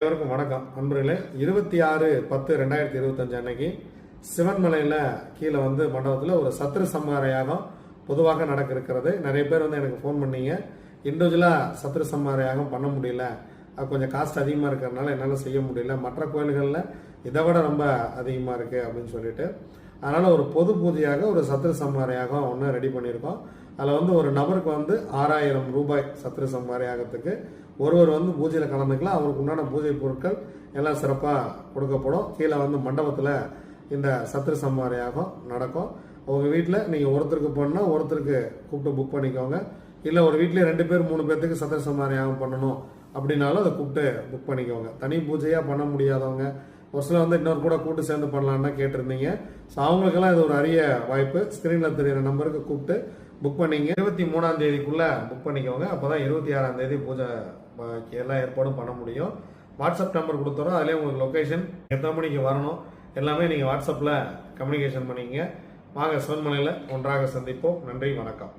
அனைவருக்கும் வணக்கம். நண்பர்களே இருபத்தி ஆறு பத்து ரெண்டாயிரத்தி இருபத்தஞ்சு அன்னைக்கு சிவன்மலையில் கீழே வந்து மண்டபத்தில் ஒரு சத்ரு சம்ஹார யாகம் பொதுவாக நடக்க இருக்கிறது நிறைய பேர் வந்து எனக்கு ஃபோன் பண்ணீங்க. இண்டிவிஜுவலாக சத்ரு சம்ஹார யாகம் பண்ண முடியல. அது கொஞ்சம் காஸ்ட் அதிகமாக இருக்கிறதுனால என்னால் செய்ய முடியல. மற்ற கோயில்களில் இதை விட ரொம்ப அதிகமாக இருக்குது அப்படின்னு சொல்லிட்டு. அதனால் ஒரு பொது பூஜையாக ஒரு சத்திர சம்ஹார ஒன்று ரெடி பண்ணியிருக்கோம். அதில் வந்து ஒரு நபருக்கு வந்து ஆறாயிரம் ரூபாய் சத்திர சம்மாரியாகத்துக்கு ஒருவர் வந்து பூஜையில் கலந்துக்கலாம். அவருக்கு உண்டான பூஜை பொருட்கள் எல்லாம் சிறப்பாக கொடுக்கப்படும். கீழே வந்து மண்டபத்தில் இந்த சத்திர சம்மாரியாகம் நடக்கும். உங்கள் வீட்டில் நீங்கள் ஒருத்தருக்கு பண்ணால் ஒருத்தருக்கு கூப்பிட்டு புக் பண்ணிக்கோங்க. இல்லை ஒரு வீட்டிலே ரெண்டு பேர் மூணு பேர்த்துக்கு சத்திர சம்மாரியாகம் பண்ணணும் அப்படின்னாலும் அதை கூப்பிட்டு புக் பண்ணிக்கோங்க. தனி பூஜையாக பண்ண முடியாதவங்க ஒரு சில வந்து இன்னொரு கூட கூட்டு சேர்ந்து பண்ணலான்னு கேட்டிருந்தீங்க. ஸோ அவங்களுக்கெல்லாம் இது ஒரு அரிய வாய்ப்பு. ஸ்க்ரீனில் தெரியிற நம்பருக்கு கூப்பிட்டு புக் பண்ணிங்க. இருபத்தி மூணாம் தேதிக்குள்ளே புக் பண்ணிக்கோங்க. அப்போ தான் இருபத்தி ஆறாம் தேதி பூஜை எல்லாம் எல்லா ஏற்பாடும் பண்ண முடியும். வாட்ஸ்அப் நம்பர் கொடுத்துறோம். அதிலே உங்களுக்கு லொக்கேஷன் எத்தனை மணிக்கு வரணும் எல்லாமே நீங்கள் வாட்ஸ்அப்பில் கம்யூனிகேஷன் பண்ணிக்கங்க. வாங்க சிவன்மலையில் ஒன்றாக சந்திப்போம். நன்றி வணக்கம்.